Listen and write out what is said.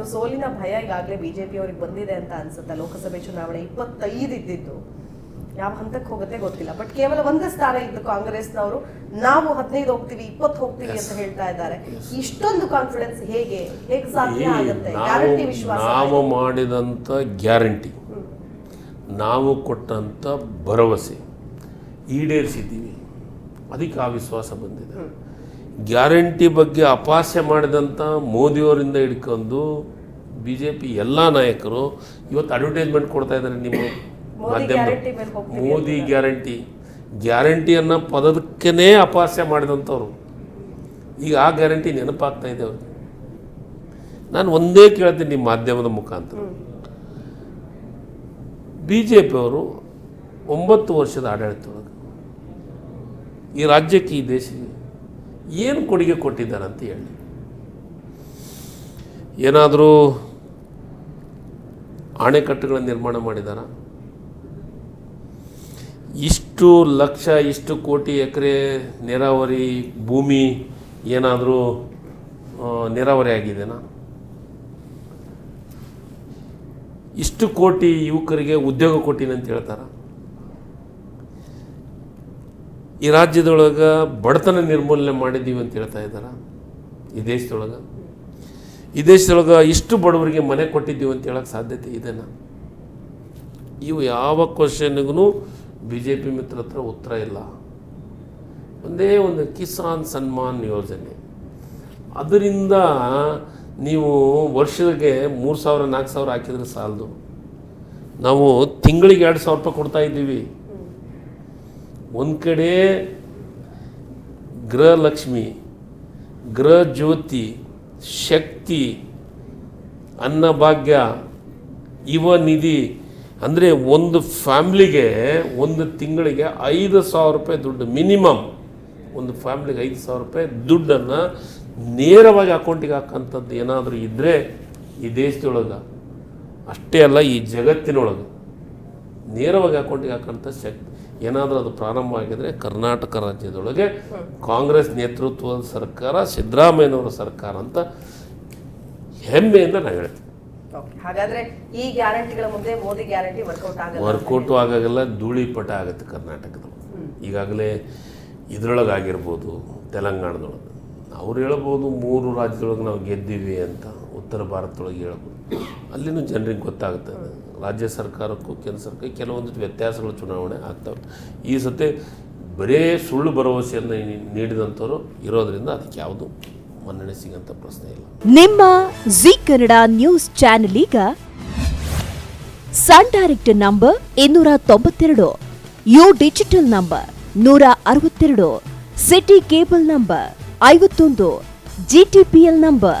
ಒಂದು ಸೋಲಿನ ಭಯ ಈಗಾಗಲೇ ಬಿಜೆಪಿ ಅವ್ರಿಗೆ ಬಂದಿದೆ ಅಂತ ಅನ್ಸುತ್ತೆ. ಲೋಕಸಭೆ ಚುನಾವಣೆ ಇಪ್ಪತ್ತೈದು ಇದ್ದಿದ್ದು. ಯಾವ ಹಂತಕ್ಕೆ ಹೋಗುತ್ತೆ ಗೊತ್ತಿಲ್ಲ. ಬಟ್ ಕೇವಲ ಒಂದೇ ಸ್ಥಾನ ಇದ್ದು ಕಾಂಗ್ರೆಸ್ನವರು ನಾವು ಹದಿನೈದು ಹೋಗ್ತೀವಿ ಇಪ್ಪತ್ತು ಹೋಗ್ತೀವಿ ಅಂತ ಹೇಳ್ತಾ ಇದ್ದಾರೆ. ಇಷ್ಟೊಂದು ಕಾನ್ಫಿಡೆನ್ಸ್ ಹೇಗೆ ಹೇಗೆ ಸಾಧ್ಯ ಆಗುತ್ತೆ? ನಾವು ಗ್ಯಾರಂಟಿ ವಿಶ್ವಾಸ ನಾವು ಮಾಡಿದಂಥ ಗ್ಯಾರಂಟಿ ನಾವು ಕೊಟ್ಟಂಥ ಭರವಸೆ. ಈಡೇರಿಸಿದ್ದೀವಿ. ಅದಕ್ಕೆ ಆ ವಿಶ್ವಾಸ ಬಂದಿದೆ. ಗ್ಯಾರಂಟಿ ಬಗ್ಗೆ ಅಪಾಸ್ಯ ಮಾಡಿದಂಥ ಮೋದಿಯವರಿಂದ ಹಿಡ್ಕೊಂಡು ಬಿ ಜೆ ಪಿ ಎಲ್ಲ ನಾಯಕರು ಇವತ್ತು ಅಡ್ವರ್ಟೈಸ್ಮೆಂಟ್ ಕೊಡ್ತಾ ಇದ್ದಾರೆ ನಿಮ್ಮ ಮಾಧ್ಯಮ ಮೋದಿ ಗ್ಯಾರಂಟಿ. ಗ್ಯಾರಂಟಿಯನ್ನು ಪದಕ್ಕೇ ಅಪಹಾಸ್ಯ ಮಾಡಿದಂಥವ್ರು. ಈಗ ಆ ಗ್ಯಾರಂಟಿ ನೆನಪಾಗ್ತಾ ಇದೆ ಅವ್ರಿಗೆ. ನಾನು ಒಂದೇ ಕೇಳ್ತೀನಿ ನಿಮ್ಮ ಮಾಧ್ಯಮದ ಮುಖಾಂತರ. ಬಿ ಜೆ ಪಿಯವರು ಒಂಬತ್ತು ವರ್ಷದ ಆಡಳಿತದೊಳಗೆ ಈ ರಾಜ್ಯಕ್ಕೆ ಈ ದೇಶಕ್ಕೆ ಏನು ಕೊಡುಗೆ ಕೊಟ್ಟಿದ್ದಾರೆ ಅಂತ ಹೇಳಿ. ಏನಾದರೂ ಅಣೆಕಟ್ಟುಗಳನ್ನು ನಿರ್ಮಾಣ ಮಾಡಿದಾರ ಇಷ್ಟು ಲಕ್ಷ, ಇಷ್ಟು ಕೋಟಿ ಎಕರೆ ನೀರಾವರಿ ಭೂಮಿ ಏನಾದರೂ ನೀರಾವರಿ ಆಗಿದೆನಾ? ಇಷ್ಟು ಕೋಟಿ ಯುವಕರಿಗೆ ಉದ್ಯೋಗ ಕೊಟ್ಟಿನಂತ ಅಂತ ಹೇಳ್ತಾರ? ಈ ರಾಜ್ಯದೊಳಗೆ ಬಡತನ ನಿರ್ಮೂಲನೆ ಮಾಡಿದ್ದೀವಿ ಅಂತ ಹೇಳ್ತಾ ಇದ್ದಾರೆ? ಈ ದೇಶದೊಳಗೆ? ಈ ದೇಶದೊಳಗೆ ಇಷ್ಟು ಬಡವರಿಗೆ ಮನೆ ಕೊಟ್ಟಿದ್ದೀವಿ ಅಂತ ಹೇಳೋಕ್ಕೆ ಸಾಧ್ಯತೆ ಇದೆನಾ ಇವು ಯಾವ ಕ್ವಶನ್ಗೂ ಬಿ ಜೆ ಪಿ ಮಿತ್ರ ಹತ್ರ ಉತ್ತರ ಇಲ್ಲ. ಒಂದೇ ಒಂದು ಕಿಸಾನ್ ಸನ್ಮಾನ್ ಯೋಜನೆ. ಅದರಿಂದ ನೀವು ವರ್ಷಕ್ಕೆ ಮೂರು ಸಾವಿರ, ನಾಲ್ಕು ಸಾವಿರ ಹಾಕಿದ್ರೆ ಸಾಲದು. ನಾವು ತಿಂಗಳಿಗೆ ಎರಡು ಸಾವಿರ ರೂಪಾಯಿ ಕೊಡ್ತಾ ಇದ್ದೀವಿ. ಒಂದು ಕಡೆ ಗೃಹಲಕ್ಷ್ಮಿ ಗೃಹ ಜ್ಯೋತಿ ಶಕ್ತಿ, ಅನ್ನಭಾಗ್ಯ ಯುವ ನಿಧಿ ಅಂದರೆ ಒಂದು ಫ್ಯಾಮ್ಲಿಗೆ ಒಂದು ತಿಂಗಳಿಗೆ ಐದು ಸಾವಿರ ರೂಪಾಯಿ ದುಡ್ಡು, ಮಿನಿಮಮ್ ಒಂದು ಫ್ಯಾಮ್ಲಿಗೆ ಐದು ಸಾವಿರ ರೂಪಾಯಿ ದುಡ್ಡನ್ನು ನೇರವಾಗಿ ಅಕೌಂಟಿಗೆ ಹಾಕೋಂಥದ್ದು ಏನಾದರೂ ಇದ್ದರೆ ಈ ದೇಶದೊಳಗೆ, ಅಷ್ಟೇ ಅಲ್ಲ ಈ ಜಗತ್ತಿನೊಳಗೆ. ನೇರವಾಗಿ ಅಕೌಂಟಿಗೆ ಹಾಕೋಂಥ ಶಕ್ತಿ. ಏನಾದರೂ ಅದು ಪ್ರಾರಂಭ ಆಗಿದರೆ ಕರ್ನಾಟಕ ರಾಜ್ಯದೊಳಗೆ ಕಾಂಗ್ರೆಸ್ ನೇತೃತ್ವದ ಸರ್ಕಾರ ಸಿದ್ದರಾಮಯ್ಯನವರ ಸರ್ಕಾರ ಅಂತ ಹೆಮ್ಮೆಯಿಂದ ನಾನು ಹೇಳ್ತೀನಿ. ಹಾಗಾದ್ರೆ ಈ ಗ್ಯಾರಂಟಿಗಳ ಮುಂದೆ ಮೋದಿ ಗ್ಯಾರಂಟಿ ವರ್ಕೌಟ್ ಆಗಲ್ಲ ವರ್ಕೌಟು ಆಗಾಗೆಲ್ಲ ಧೂಳಿಪಟ ಆಗುತ್ತೆ ಕರ್ನಾಟಕದೊಳಗೆ ಈಗಾಗಲೇ ಇದರೊಳಗಾಗಿರ್ಬೋದು ತೆಲಂಗಾಣದೊಳಗೆ. ಅವ್ರು ಹೇಳ್ಬೋದು ಮೂರು ರಾಜ್ಯದೊಳಗೆ ನಾವು ಗೆದ್ದೀವಿ ಅಂತ. ಉತ್ತರ ಭಾರತದೊಳಗೆ ಹೇಳ್ಬೋದು. ಅಲ್ಲಿನೂ ಜನರಿಗೆ ಗೊತ್ತಾಗುತ್ತೆ. ರಾಜ್ಯ ಸರ್ಕಾರಕ್ಕೂ ಕೇಂದ್ರ ಸರ್ಕಾರ ಕೆಲವೊಂದು ವ್ಯತ್ಯಾಸಗಳು ಚುನಾವಣೆ ಆಗ್ತವೆ. ಈ ಸತಿ ಬರೇ ಸುಳ್ಳು ಭರವಸೆಯನ್ನು ನೀಡಿದಂಥವ್ರು ಇರೋದರಿಂದ ಅದಕ್ಕೆ ಯಾವುದು ಮನ್ನಣೆ ಸಿಗೋಂಥ ಪ್ರಶ್ನೆ ಇಲ್ಲ. ನಿಮ್ಮ ಜಿ ಕನ್ನಡ ನ್ಯೂಸ್ ಚಾನೆಲ್ ಈಗ ಸನ್ ಡೈರೆಕ್ಟ್ ನಂಬರ್ ಇನ್ನೂರ ತೊಂಬತ್ತೆರಡು, ಯು ಡಿಜಿಟಲ್ ನಂಬರ್ ನೂರ ಅರವತ್ತೆರಡು, ಸಿಟಿ ಕೇಬಲ್ ನಂಬರ್ ಐವತ್ತೊಂದು ಜಿಟಿಪಿಎಲ್ ನಂಬರ್